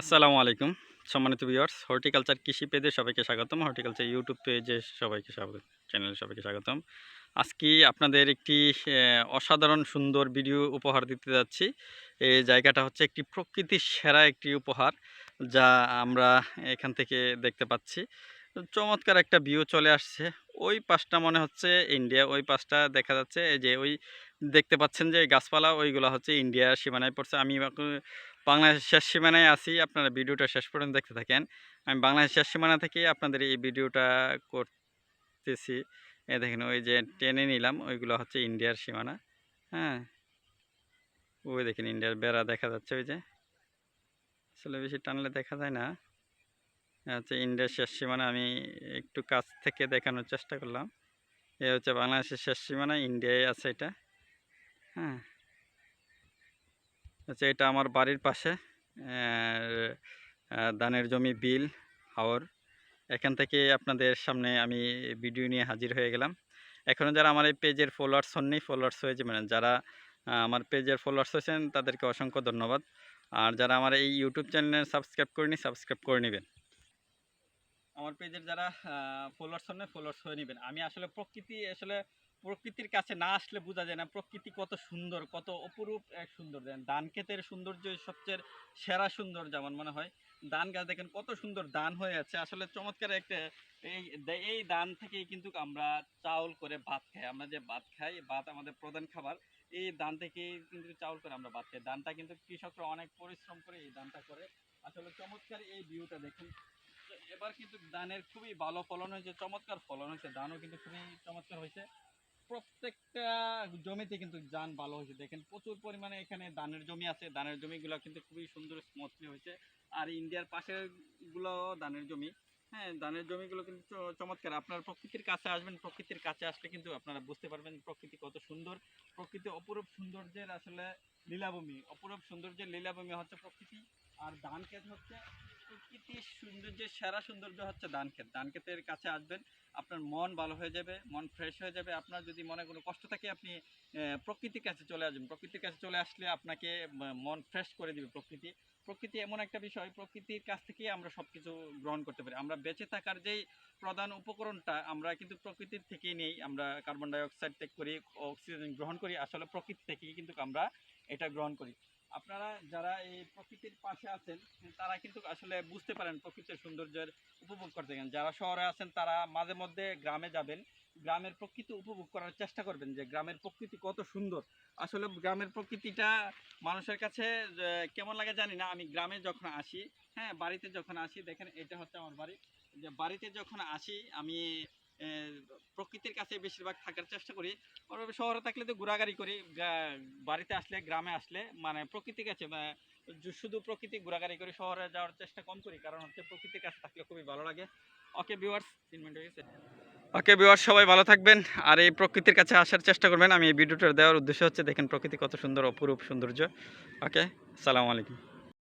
আসসালামু আলাইকুম। সম্মানিত ভিউয়ার্স, হর্টিকালচার কৃষি পেজে সবাইকে স্বাগতম। হর্টিকালচার ইউটিউব পেজে সবাইকে স্বাগত, চ্যানেলে সবাইকে স্বাগতম। আজকে আপনাদের একটি অসাধারণ সুন্দর ভিডিও উপহার দিতে যাচ্ছি। এই জায়গাটা হচ্ছে একটি প্রকৃতির সেরা একটি উপহার, যা আমরা এখান থেকে দেখতে পাচ্ছি। চমৎকার একটা ভিউ চলে আসছে। ওই পাশটা মনে হচ্ছে ইন্ডিয়া, ওই পাশটা দেখা যাচ্ছে যে ওই দেখতে পাচ্ছেন যে গাছপালা, ওইগুলো হচ্ছে ইন্ডিয়ার সীমানায় পড়ছে। আমি বাংলাদেশের শেষ সীমানায় আছি। আপনারা ভিডিওটা শেষ পর্যন্ত দেখতে থাকেন। আমি বাংলাদেশের শেষ সীমানা থেকে আপনাদের এই ভিডিওটা করতেছি। এ দেখেন, ওই যে টেনে নিলাম, ওইগুলো হচ্ছে ইন্ডিয়ার সীমানা। হ্যাঁ? ওই দেখেন, ইন্ডিয়ার বেড়া দেখা যাচ্ছে ওই যে। আসলে বেশি টানলে দেখা যায় না। হচ্ছে ইন্ডিয়ার শেষ সীমানা, আমি একটু কাছ থেকে দেখানোর চেষ্টা করলাম। এ হচ্ছে বাংলাদেশের শেষ সীমানা ইন্ডিয়ায় আছে এটা। হ্যাঁ? আচ্ছা এটা আমার বাড়ির পাশে। ধানের জমি, বিল, হাওর। এখান থেকে আপনাদের সামনে আমি ভিডিও নিয়ে হাজির হয়ে গেলাম। এখনও যারা আমার এই পেজের ফলোয়ার্স হননি ফলোয়ার্স হয়েছে মানে যারা আমার পেজের ফলোয়ার্স হয়েছেন, তাদেরকে অসংখ্য ধন্যবাদ। আর যারা আমার এই ইউটিউব চ্যানেলে সাবস্ক্রাইব করেনি সাবস্ক্রাইব করে নেবেন। আমার পেজের যারা ফলোয়ার্স হন ফলোয়ার্স হয়ে নেবেন। আমি আসলে প্রকৃতি আসলে প্রকৃতির কাছে না আসলে বোঝা যায় না। প্রকৃতি কত সুন্দর, কত অপরূপ এক সুন্দর। ধান ক্ষেতের সৌন্দর্য সবচেয়ে সেরা সুন্দর যেমন মনে হয়। ধান গাছ দেখেন, কত সুন্দর ধান হয়ে আছে। আসলে চমৎকার একটা এই এই ধান থেকেই কিন্তু আমরা চাউল করে ভাত খাই। আমরা যে ভাত খাই ভাত আমাদের প্রধান খাবার। এই ধান থেকেই কিন্তু চাউল করে আমরা ভাত খাই। ধানটা কিন্তু কৃষকরা অনেক পরিশ্রম করে এই ধানটা করে। আসলে চমৎকার এই ভিউটা দেখুন। এবার কিন্তু ধানের খুবই ভালো ফলন হয়েছে, চমৎকার ফলন হয়েছে। ধানও কিন্তু খুবই চমৎকার হয়েছে। প্রত্যেকটা জমিতে কিন্তু ধান ভালো হয়েছে। দেখেন প্রচুর পরিমাণে এখানে ধানের জমি আছে। ধানের জমিগুলো কিন্তু খুবই সুন্দর স্মুথলি হয়েছে। আর ইন্ডিয়ার পাশেরগুলো ধানের জমি। হ্যাঁ ধানের জমিগুলো কিন্তু চমৎকার। আপনার প্রকৃতির কাছে আসবেন, প্রকৃতির কাছে আসলে কিন্তু আপনারা বুঝতে পারবেন প্রকৃতি কত সুন্দর। প্রকৃতি অপরূপ সৌন্দর্যের আসলে লীলাভূমি। অপরূপ সৌন্দর্যের লীলাভূমি হচ্ছে প্রকৃতি। আর ধান ক্ষেত হচ্ছে প্রকৃতির সৌন্দর্যের সেরা সৌন্দর্য হচ্ছে ধান ক্ষেত ধান ক্ষেতের কাছে আসবেন, আপনার মন ভালো হয়ে যাবে, মন ফ্রেশ হয়ে যাবে। আপনার যদি মনে কোনো কষ্ট থাকে, আপনি প্রকৃতির কাছে চলে আসবেন। প্রকৃতির কাছে চলে আসলে আপনাকে মন ফ্রেশ করে দিবে প্রকৃতি। প্রকৃতি এমন একটা বিষয়, প্রকৃতির কাছ থেকেই আমরা সব কিছু গ্রহণ করতে পারি। আমরা বেঁচে থাকার যেই প্রধান উপকরণটা, আমরা কিন্তু প্রকৃতির থেকেই নেই। আমরা কার্বন ডাই অক্সাইড ত্যাগ করি অক্সিজেন গ্রহণ করি। আসলে প্রকৃতি থেকেই কিন্তু আমরা এটা গ্রহণ করি। আপনারা যারা এই প্রকৃতির পাশে আছেন, তারা কিন্তু আসলে বুঝতে পারেন প্রকৃতির সৌন্দর্যের উপভোগ করতে গেলেন যারা শহরে আছেন, তারা মাঝে মধ্যে গ্রামে যাবেন, গ্রামের প্রকৃতি উপভোগ করার চেষ্টা করবেন যে গ্রামের প্রকৃতি কত সুন্দর। আসলে গ্রামের প্রকৃতিটা মানুষের কাছে কেমন লাগে জানি না। আমি গ্রামে যখন আসি হ্যাঁ বাড়িতে যখন আসি, দেখেন এটা হচ্ছে আমার বাড়ি। যে বাড়িতে যখন আসি, আমি প্রকৃতির কাছে বেশিরভাগ থাকার চেষ্টা করি। শহরে থাকলে তো ঘোরাঘুরি করি বাড়িতে আসলে, গ্রামে আসলে মানে প্রকৃতির কাছে শুধু প্রকৃতি ঘোরাঘুরি করি, শহরে যাওয়ার চেষ্টা কম করি, কারণ হচ্ছে প্রকৃতির কাছে থাকলে খুবই ভালো লাগে। ওকে ভিউয়ার্স তিন মিনিট হয়ে গেছে। ওকে ভিউয়ার্স সবাই ভালো থাকবেন, আর এই প্রকৃতির কাছে আসার চেষ্টা করবেন। আমি এই ভিডিওটা দেওয়ার উদ্দেশ্য হচ্ছে, দেখেন প্রকৃতি কত সুন্দর, অপরূপ সৌন্দর্য। ওকে সালামু আলাইকুম।